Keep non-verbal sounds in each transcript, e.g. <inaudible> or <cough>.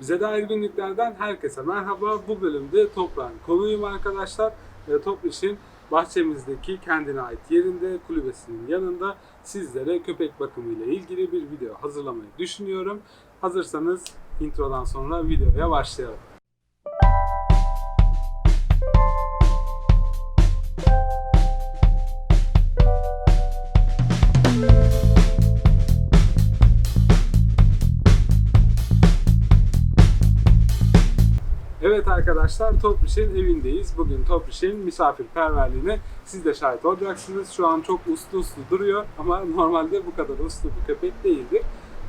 Bize dair günlüklerden herkese merhaba. Bu bölümde toprağın konuyum arkadaşlar. E, Topriş'in bahçemizdeki kendine ait yerinde, kulübesinin yanında sizlere köpek bakımı ile ilgili bir video hazırlamayı düşünüyorum. Hazırsanız introdan sonra videoya başlayalım. Evet arkadaşlar Topriş'in evindeyiz. Bugün Topriş'in misafirperverliğine siz de şahit olacaksınız. Şu an çok uslu uslu duruyor ama <laughs> normalde bu kadar uslu bir köpek değildir.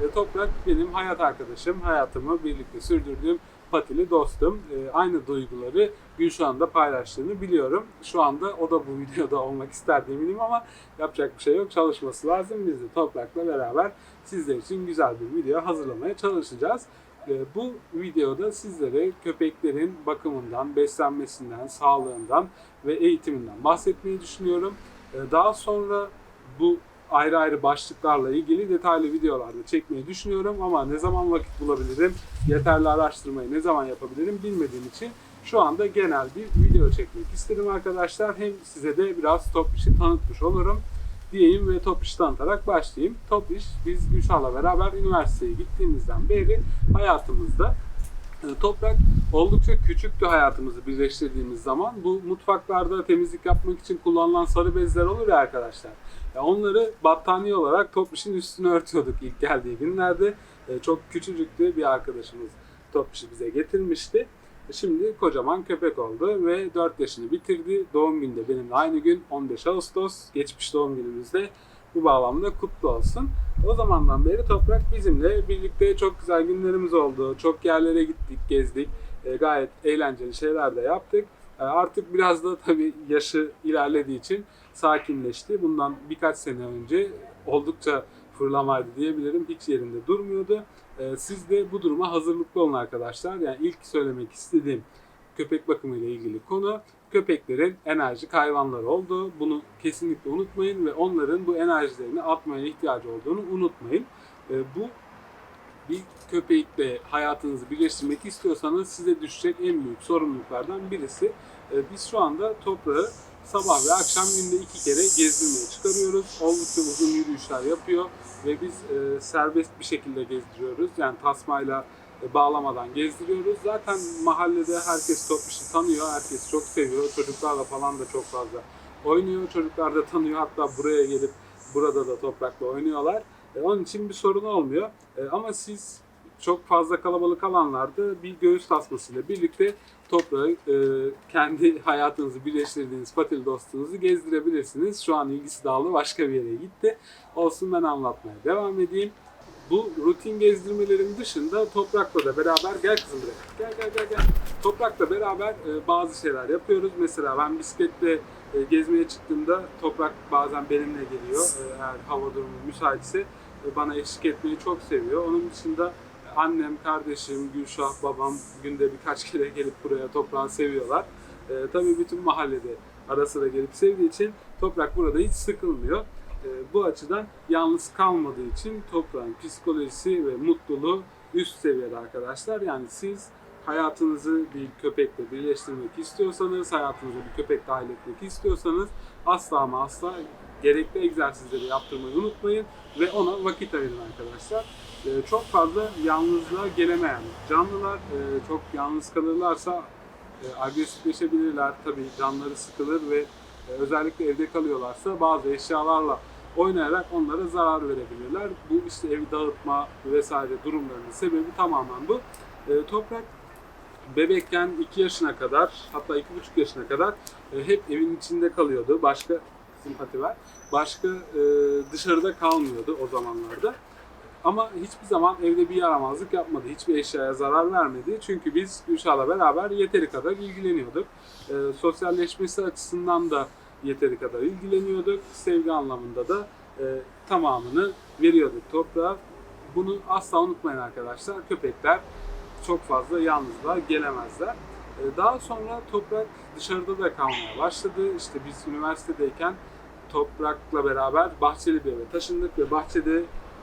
E, Toprak benim hayat arkadaşım, hayatımı birlikte sürdürdüğüm patili dostum. E, aynı duyguları Gülşah'ın da paylaştığını biliyorum. Şu anda o da bu <laughs> videoda olmak isterdi eminim ama yapacak bir şey yok. Çalışması lazım. Biz de Toprak'la beraber sizler için güzel bir video hazırlamaya çalışacağız. E, Bu videoda sizlere köpeklerin bakımından, beslenmesinden, sağlığından ve eğitiminden bahsetmeyi düşünüyorum. E, Daha sonra bu ayrı ayrı başlıklarla ilgili detaylı videolarda çekmeyi düşünüyorum ama ne zaman vakit bulabilirim, yeterli araştırmayı ne zaman yapabilirim bilmediğim için şu anda genel bir video çekmek istedim arkadaşlar. Hem size de biraz top işi tanıtmış olurum diyeyim ve top iş tanıtarak başlayayım. Top iş biz Gülşah'la beraber üniversiteye gittiğimizden beri hayatımızda e, Toprak oldukça küçüktü hayatımızı birleştirdiğimiz zaman. Bu mutfaklarda temizlik yapmak için kullanılan sarı bezler olur ya arkadaşlar. Ya onları battaniye olarak Topiş'in üstüne örtüyorduk ilk geldiği günlerde. E, Çok küçücüktü bir arkadaşımız Topiş'i bize getirmişti. Şimdi kocaman köpek oldu ve 4 yaşını bitirdi. Doğum günü de benimle aynı gün 15 Ağustos. Geçmiş doğum günümüzde bu bağlamda kutlu olsun. O zamandan beri Toprak bizimle birlikte çok güzel günlerimiz oldu. Çok yerlere gittik, gezdik. E, gayet eğlenceli şeyler de yaptık. E, artık biraz da tabii yaşı ilerlediği için sakinleşti. Bundan birkaç sene önce oldukça fırlamaydı diyebilirim. Hiç yerinde durmuyordu. E, siz de bu duruma hazırlıklı olun arkadaşlar. Yani ilk söylemek istediğim köpek bakımı ile ilgili konu köpeklerin enerjik hayvanlar olduğu. Bunu kesinlikle unutmayın ve onların bu enerjilerini atmaya ihtiyacı olduğunu unutmayın. E, bu bir köpekle hayatınızı birleştirmek istiyorsanız size düşecek en büyük sorumluluklardan birisi. E, biz şu anda toprağı sabah ve akşam günde iki kere gezdirmeye çıkarıyoruz. Oldukça uzun yürüyüşler yapıyor ve biz e, serbest bir şekilde gezdiriyoruz. Yani tasmayla e, bağlamadan gezdiriyoruz. Zaten mahallede herkes top işi tanıyor, herkes çok seviyor. Çocuklarla falan da çok fazla oynuyor. Çocuklar da tanıyor. Hatta buraya gelip burada da toprakla oynuyorlar. E, onun için bir sorun olmuyor. E, ama siz çok fazla kalabalık alanlarda bir göğüs tasmasıyla birlikte toprağı e, kendi <laughs> hayatınızı birleştirdiğiniz patil dostunuzu gezdirebilirsiniz. Şu an ilgisi dağılı başka bir yere gitti. Olsun ben anlatmaya devam edeyim. Bu rutin gezdirmelerin dışında Toprak'la da beraber gel kızım buraya. Gel gel gel gel. Toprak'la beraber e, bazı şeyler yapıyoruz. Mesela ben bisikletle e, gezmeye çıktığımda Toprak bazen benimle geliyor. E, eğer hava durumu müsaitse e, bana eşlik etmeyi çok seviyor. Onun dışında annem, kardeşim, Gülşah, babam günde birkaç kere gelip buraya toprağı seviyorlar. E, tabii bütün mahallede ara sıra gelip sevdiği için toprak burada hiç sıkılmıyor. E, bu açıdan yalnız kalmadığı için toprağın psikolojisi ve mutluluğu üst seviyede arkadaşlar. Yani siz hayatınızı bir köpekle birleştirmek istiyorsanız, hayatınıza bir köpek dahil etmek istiyorsanız asla ama asla gerekli egzersizleri yaptırmayı unutmayın ve ona vakit ayırın arkadaşlar. Ee, çok fazla yalnızlığa gelemeyen canlılar e, çok yalnız kalırlarsa e, agresifleşebilirler. Tabii canları sıkılır ve e, özellikle evde kalıyorlarsa bazı eşyalarla oynayarak onlara zarar verebilirler. Bu işte evi dağıtma vesaire durumlarının sebebi tamamen bu. E, toprak bebekken 2 yaşına kadar hatta 2,5 yaşına kadar e, hep evin içinde kalıyordu. Başka simpati var. Başka e, dışarıda kalmıyordu o zamanlarda. Ama hiçbir zaman evde bir yaramazlık yapmadı. Hiçbir eşyaya zarar vermedi. Çünkü biz Gülşah'la beraber yeteri kadar ilgileniyorduk. E, sosyalleşmesi açısından da yeteri kadar ilgileniyorduk. Sevgi anlamında da e, tamamını veriyorduk toprağa. Bunu asla unutmayın arkadaşlar. Köpekler çok fazla yalnızlığa gelemezler. E, Daha sonra toprak dışarıda da kalmaya başladı. İşte biz üniversitedeyken toprakla beraber bahçeli bir eve taşındık ve bahçede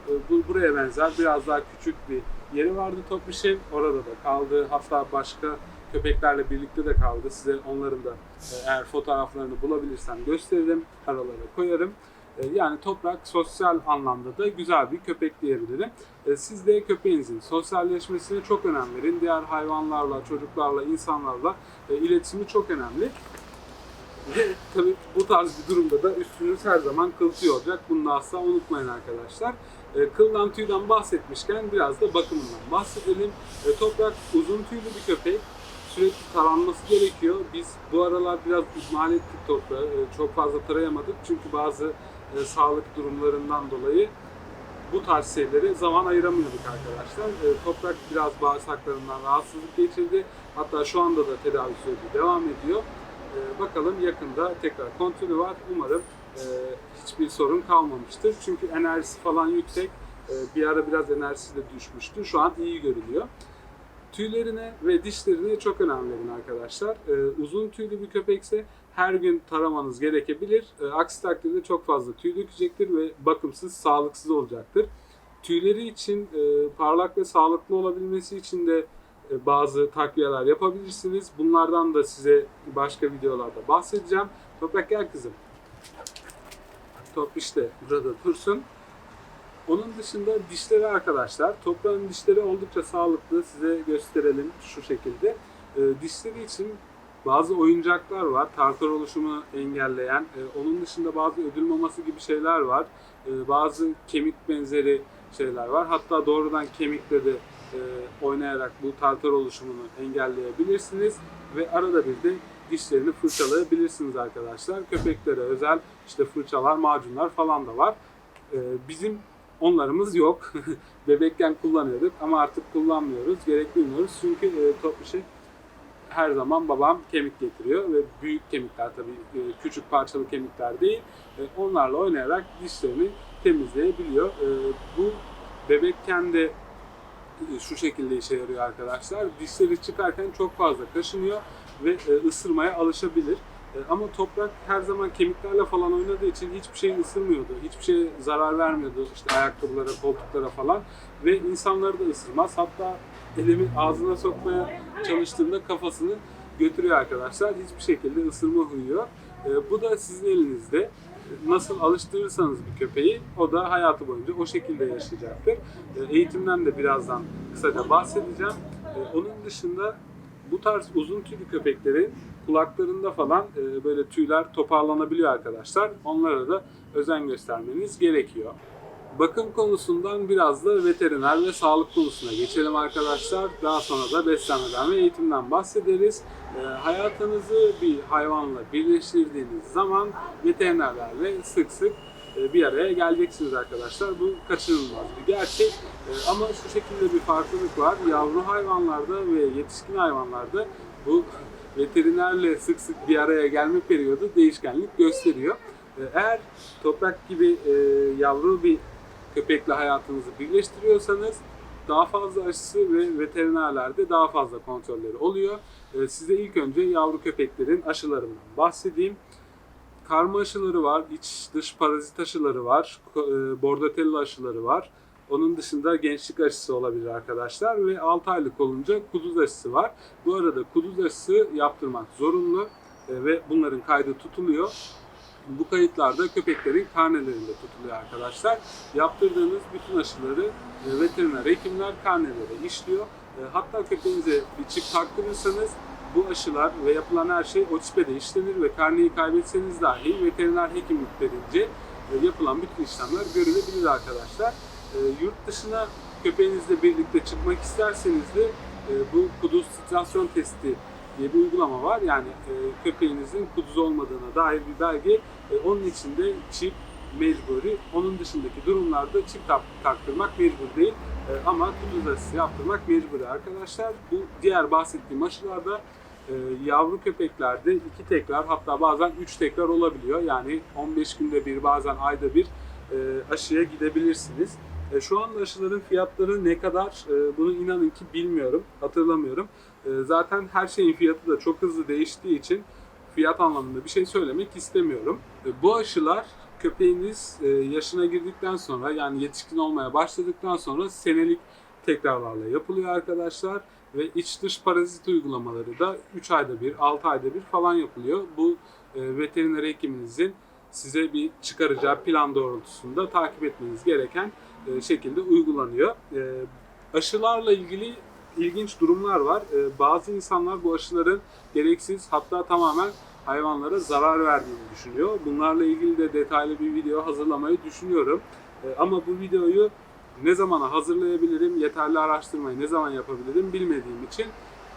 e, bu, buraya benzer biraz daha küçük bir yeri vardı Topriş'in. Orada da kaldı. Hatta başka köpeklerle birlikte de kaldı. Size onların da e, eğer fotoğraflarını bulabilirsem gösteririm. Aralara koyarım. E, Yani Toprak sosyal anlamda da güzel bir köpek diyebilirim. Siz de köpeğinizin sosyalleşmesine çok önem verin. Diğer hayvanlarla, çocuklarla, insanlarla iletişimi çok önemli. Ve <laughs> tabii bu tarz bir durumda da üstünüz her zaman kıl olacak. Bunu da asla unutmayın arkadaşlar. E, kıldan tüyden bahsetmişken biraz da bakımından bahsedelim. E, toprak uzun tüylü bir köpek. Sürekli taranması gerekiyor. Biz bu aralar biraz ihmal ettik toprağı. E, çok fazla tarayamadık. Çünkü bazı e, sağlık durumlarından dolayı bu tarz şeylere zaman ayıramıyorduk arkadaşlar. Toprak biraz bağırsaklarından rahatsızlık geçirdi. Hatta şu anda da tedavi süreci devam ediyor. E, bakalım yakında tekrar kontrolü var. Umarım e, hiçbir sorun kalmamıştır. Çünkü enerjisi falan yüksek. E, bir ara biraz enerjisi de düşmüştü. Şu an iyi görünüyor. Tüylerine ve dişlerine çok önem verin arkadaşlar. E, uzun tüylü bir köpekse her gün taramanız gerekebilir. E, aksi takdirde çok fazla tüy dökecektir ve bakımsız, sağlıksız olacaktır. Tüyleri için e, parlak ve sağlıklı olabilmesi için de bazı takviyeler yapabilirsiniz. Bunlardan da size başka videolarda bahsedeceğim. Toprak gel kızım. Top işte burada dursun. Onun dışında dişleri arkadaşlar. Toprağın dişleri oldukça sağlıklı. Size gösterelim şu şekilde. E, dişleri için bazı oyuncaklar var. Tartar oluşumu engelleyen. E, onun dışında bazı ödül maması gibi şeyler var. E, bazı kemik benzeri şeyler var. Hatta doğrudan kemikle de e, oynayarak bu tartar oluşumunu engelleyebilirsiniz. Ve arada bir de dişlerini fırçalayabilirsiniz arkadaşlar. Köpeklere özel işte fırçalar, macunlar falan da var. E, bizim onlarımız yok. <laughs> Bebekken kullanıyorduk ama artık kullanmıyoruz. Gerek duymuyoruz. Çünkü e, top işi her zaman babam kemik getiriyor ve büyük kemikler tabii e, küçük parçalı kemikler değil. E, onlarla oynayarak dişlerini temizleyebiliyor. E, bu bebekken de e, şu şekilde işe yarıyor arkadaşlar. Dişleri çıkarken çok fazla kaşınıyor ve e, ısırmaya alışabilir. E, Ama toprak her zaman kemiklerle falan oynadığı için hiçbir şey ısırmıyordu. Hiçbir şeye zarar vermiyordu. İşte ayakkabılara, koltuklara falan. Ve insanları da ısırmaz. Hatta elimi ağzına sokmaya çalıştığımda kafasını götürüyor arkadaşlar. Hiçbir şekilde ısırma huyu yok. E, Bu da sizin elinizde. Nasıl alıştırırsanız bir köpeği o da hayatı boyunca o şekilde yaşayacaktır. E, Eğitimden de birazdan kısaca bahsedeceğim. E, Onun dışında bu tarz uzun tüylü köpeklerin kulaklarında falan e, böyle tüyler toparlanabiliyor arkadaşlar. Onlara da özen göstermeniz gerekiyor. Bakım konusundan biraz da veteriner ve sağlık konusuna geçelim arkadaşlar. Daha sonra da beslenmeden ve eğitimden bahsederiz. E, hayatınızı bir hayvanla birleştirdiğiniz zaman veterinerlerle sık sık e, bir araya geleceksiniz arkadaşlar. Bu kaçınılmaz bir gerçek. E, Ama şu şekilde bir farklılık var. Yavru hayvanlarda ve yetişkin hayvanlarda bu veterinerle sık sık bir araya gelme periyodu değişkenlik gösteriyor. E, Eğer toprak gibi e, yavru bir köpekle hayatınızı birleştiriyorsanız daha fazla aşısı ve veterinerlerde daha fazla kontrolleri oluyor. E, Size ilk önce yavru köpeklerin aşılarından bahsedeyim. Karma aşıları var, iç dış parazit aşıları var, e, bordotella aşıları var. Onun dışında gençlik aşısı olabilir arkadaşlar ve 6 aylık olunca kuduz aşısı var. Bu arada kuduz aşısı yaptırmak zorunlu e, ve bunların kaydı tutuluyor. Bu kayıtlarda köpeklerin karnelerinde tutuluyor arkadaşlar. Yaptırdığınız bütün aşıları e, veteriner hekimler karnelere işliyor. E, Hatta köpeğinize bir çip taktırırsanız bu aşılar ve yapılan her şey o çipe de işlenir ve karneyi kaybetseniz dahi veteriner hekimliklerince e, yapılan bütün işlemler görülebilir arkadaşlar. Yurt dışına köpeğinizle birlikte çıkmak isterseniz de bu kuduz titrasyon testi diye bir uygulama var. Yani e, köpeğinizin kuduz olmadığına dair bir belge. E, onun için de çip mecburi. Onun dışındaki durumlarda çip tak- taktırmak mecbur değil. E, ama kuduz aşısı yaptırmak mecburi arkadaşlar. Bu diğer bahsettiğim aşılarda e, yavru köpeklerde iki tekrar hatta bazen üç tekrar olabiliyor. Yani 15 günde bir bazen ayda bir e, aşıya gidebilirsiniz. E, şu anda aşıların fiyatları ne kadar e, bunu inanın ki bilmiyorum, hatırlamıyorum. E, zaten her şeyin fiyatı da çok hızlı değiştiği için fiyat anlamında bir şey söylemek istemiyorum. E, bu aşılar köpeğiniz e, yaşına girdikten sonra yani yetişkin olmaya başladıktan sonra senelik tekrarlarla yapılıyor arkadaşlar. Ve iç dış parazit uygulamaları da 3 ayda bir, 6 ayda bir falan yapılıyor. Bu e, veteriner hekiminizin size bir çıkaracağı plan doğrultusunda takip etmeniz gereken şekilde uygulanıyor. E, aşılarla ilgili ilginç durumlar var. E, bazı insanlar bu aşıların gereksiz hatta tamamen hayvanlara zarar verdiğini düşünüyor. Bunlarla ilgili de detaylı bir video hazırlamayı düşünüyorum. E, ama bu videoyu ne zamana hazırlayabilirim, yeterli araştırmayı ne zaman yapabilirim bilmediğim için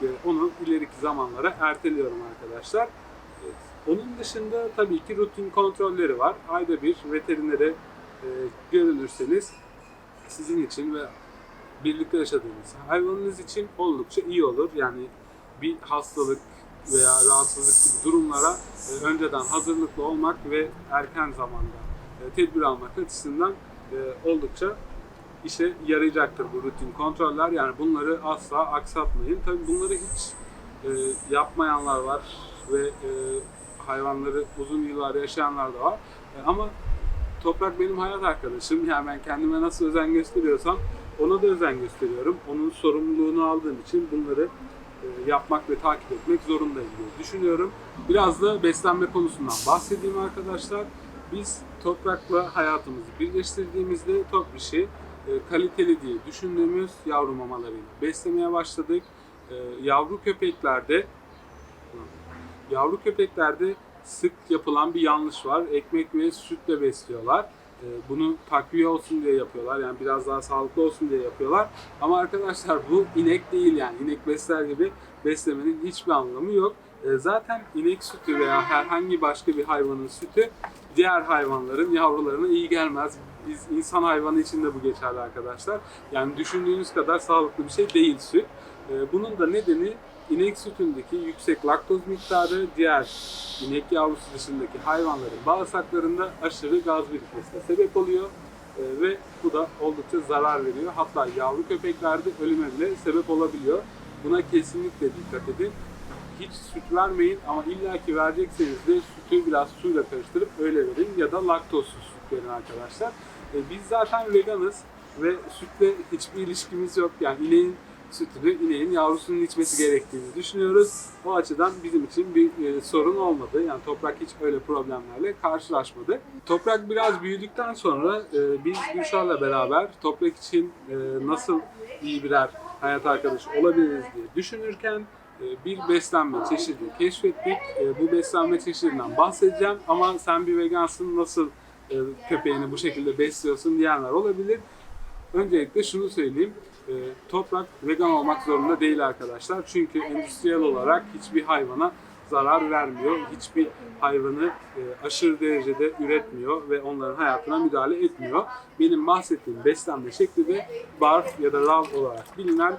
e, onu ileriki zamanlara erteliyorum arkadaşlar. E, Onun dışında tabii ki rutin kontrolleri var. Ayda bir veterinere e, görülürseniz sizin için ve birlikte yaşadığınız hayvanınız için oldukça iyi olur. Yani bir hastalık veya rahatsızlık gibi durumlara e, önceden hazırlıklı olmak ve erken zamanda e, tedbir almak açısından e, oldukça işe yarayacaktır bu rutin kontroller. Yani bunları asla aksatmayın. Tabii bunları hiç yapmayanlar var ve hayvanları uzun yıllar yaşayanlar da var. Ama Toprak benim hayat arkadaşım. <laughs> Yani ben kendime nasıl özen gösteriyorsam ona da özen gösteriyorum. Onun sorumluluğunu aldığım için bunları e, yapmak ve takip etmek zorundayım diye düşünüyorum. Biraz da beslenme konusundan bahsedeyim arkadaşlar. Biz toprakla hayatımızı birleştirdiğimizde top şey e, kaliteli diye düşündüğümüz yavru mamalarıyla beslemeye başladık. E, Yavru köpeklerde yavru köpeklerde sık yapılan bir yanlış var. Ekmek ve sütle besliyorlar. E, Bunu takviye olsun diye yapıyorlar. Yani biraz daha sağlıklı olsun diye yapıyorlar. Ama arkadaşlar bu inek değil yani. inek besler gibi beslemenin hiçbir anlamı yok. E, Zaten inek sütü veya herhangi başka bir hayvanın sütü diğer hayvanların yavrularına iyi gelmez. Biz insan hayvanı için de bu geçerli arkadaşlar. Yani düşündüğünüz kadar sağlıklı bir şey değil süt. E, Bunun da nedeni inek sütündeki yüksek laktoz miktarı diğer inek yavrusu dışındaki hayvanların bağırsaklarında aşırı gaz birikmesine sebep oluyor. E, ve bu da oldukça zarar veriyor. Hatta yavru köpeklerde ölüme bile sebep olabiliyor. Buna kesinlikle dikkat edin. Hiç süt vermeyin ama illaki verecekseniz de sütü biraz suyla karıştırıp öyle verin ya da laktozsuz süt verin arkadaşlar. E, biz zaten veganız ve sütle hiçbir ilişkimiz yok. Yani ineğin sütünü ineğin yavrusunun içmesi gerektiğini düşünüyoruz. O açıdan bizim için bir e, sorun olmadı. Yani toprak hiç öyle problemlerle karşılaşmadı. Toprak biraz büyüdükten sonra e, biz Gülşah'la beraber toprak için e, nasıl iyi birer hayat arkadaşı olabiliriz diye düşünürken e, bir beslenme çeşidi keşfettik. E, Bu beslenme çeşidinden bahsedeceğim ama sen bir vegansın nasıl e, köpeğini bu şekilde besliyorsun diyenler olabilir. Öncelikle şunu söyleyeyim. E, Toprak vegan olmak zorunda değil arkadaşlar. Çünkü endüstriyel olarak hiçbir hayvana zarar vermiyor. Hiçbir hayvanı e, aşırı derecede üretmiyor ve onların hayatına müdahale etmiyor. Benim bahsettiğim beslenme şekli de barf ya da rav olarak bilinen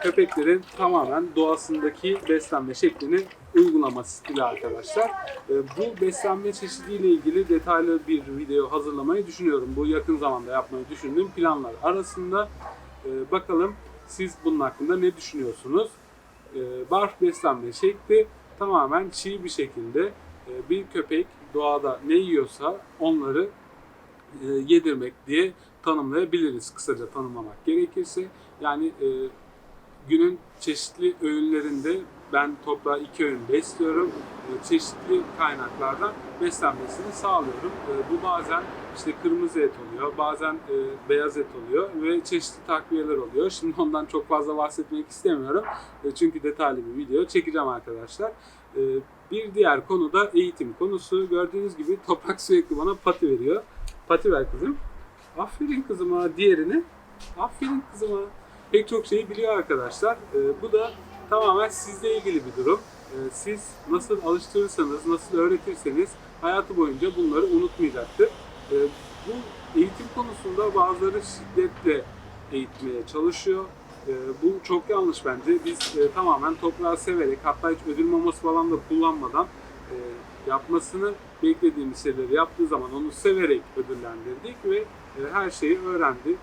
köpeklerin tamamen doğasındaki beslenme şeklini uygulama stili arkadaşlar. E, Bu beslenme çeşidiyle ilgili detaylı bir video hazırlamayı düşünüyorum. Bu yakın zamanda yapmayı düşündüğüm planlar arasında. E, Bakalım siz bunun hakkında ne düşünüyorsunuz? E, Barf beslenme şekli tamamen çiğ bir şekilde e, bir köpek doğada ne yiyorsa onları e, yedirmek diye tanımlayabiliriz kısaca tanımlamak gerekirse. Yani e, günün çeşitli öğünlerinde ben toprağı iki öğün besliyorum. E, Çeşitli kaynaklardan beslenmesini sağlıyorum. E, Bu bazen işte kırmızı et oluyor, bazen e, beyaz et oluyor ve çeşitli takviyeler oluyor. Şimdi ondan çok fazla bahsetmek istemiyorum. E, Çünkü detaylı bir video çekeceğim arkadaşlar. E, Bir diğer konu da eğitim konusu. Gördüğünüz gibi toprak sürekli bana pati veriyor. Pati ver kızım. Aferin kızıma. Diğerini. Aferin kızıma. Pek çok şeyi biliyor arkadaşlar. Ee, bu da tamamen sizle ilgili bir durum. Ee, siz nasıl alıştırırsanız, nasıl öğretirseniz hayatı boyunca bunları unutmayacaktır. Ee, bu eğitim konusunda bazıları şiddetle eğitmeye çalışıyor. Ee, bu çok yanlış bence. Biz e, tamamen toprağı severek hatta hiç ödül maması falan da kullanmadan e, yapmasını beklediğimiz şeyleri yaptığı zaman onu severek ödüllendirdik ve e, her şeyi öğrendi.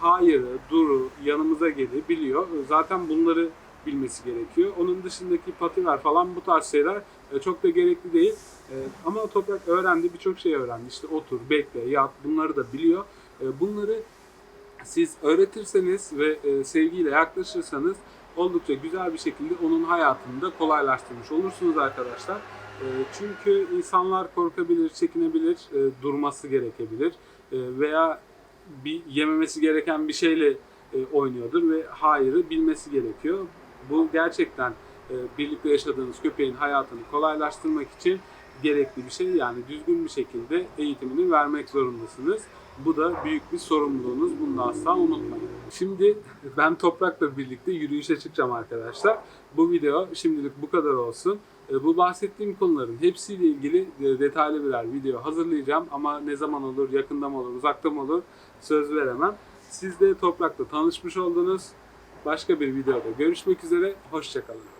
Hayırı, duru, yanımıza geli biliyor. Zaten bunları bilmesi gerekiyor. Onun dışındaki patiler falan bu tarz şeyler çok da gerekli değil. E, Ama toprak öğrendi, birçok şey öğrendi. İşte otur, bekle, yat bunları da biliyor. E, Bunları siz öğretirseniz ve e, sevgiyle yaklaşırsanız oldukça güzel bir şekilde onun hayatını da kolaylaştırmış olursunuz arkadaşlar. E, çünkü insanlar korkabilir, çekinebilir, e, durması gerekebilir E, veya bir yememesi gereken bir şeyle e, oynuyordur ve hayırı bilmesi gerekiyor. Bu gerçekten e, birlikte yaşadığınız köpeğin hayatını kolaylaştırmak için gerekli bir şey. Yani düzgün bir şekilde eğitimini vermek zorundasınız. Bu da büyük bir sorumluluğunuz. Bunu da asla unutmayın. Şimdi <laughs> ben Toprak'la birlikte yürüyüşe çıkacağım arkadaşlar. Bu video şimdilik bu kadar olsun. E, Bu bahsettiğim konuların hepsiyle ilgili e, detaylı birer video hazırlayacağım. Ama ne zaman olur, yakında mı olur, uzakta mı olur söz veremem. Siz de Toprak'la tanışmış oldunuz. Başka bir videoda görüşmek üzere. Hoşçakalın.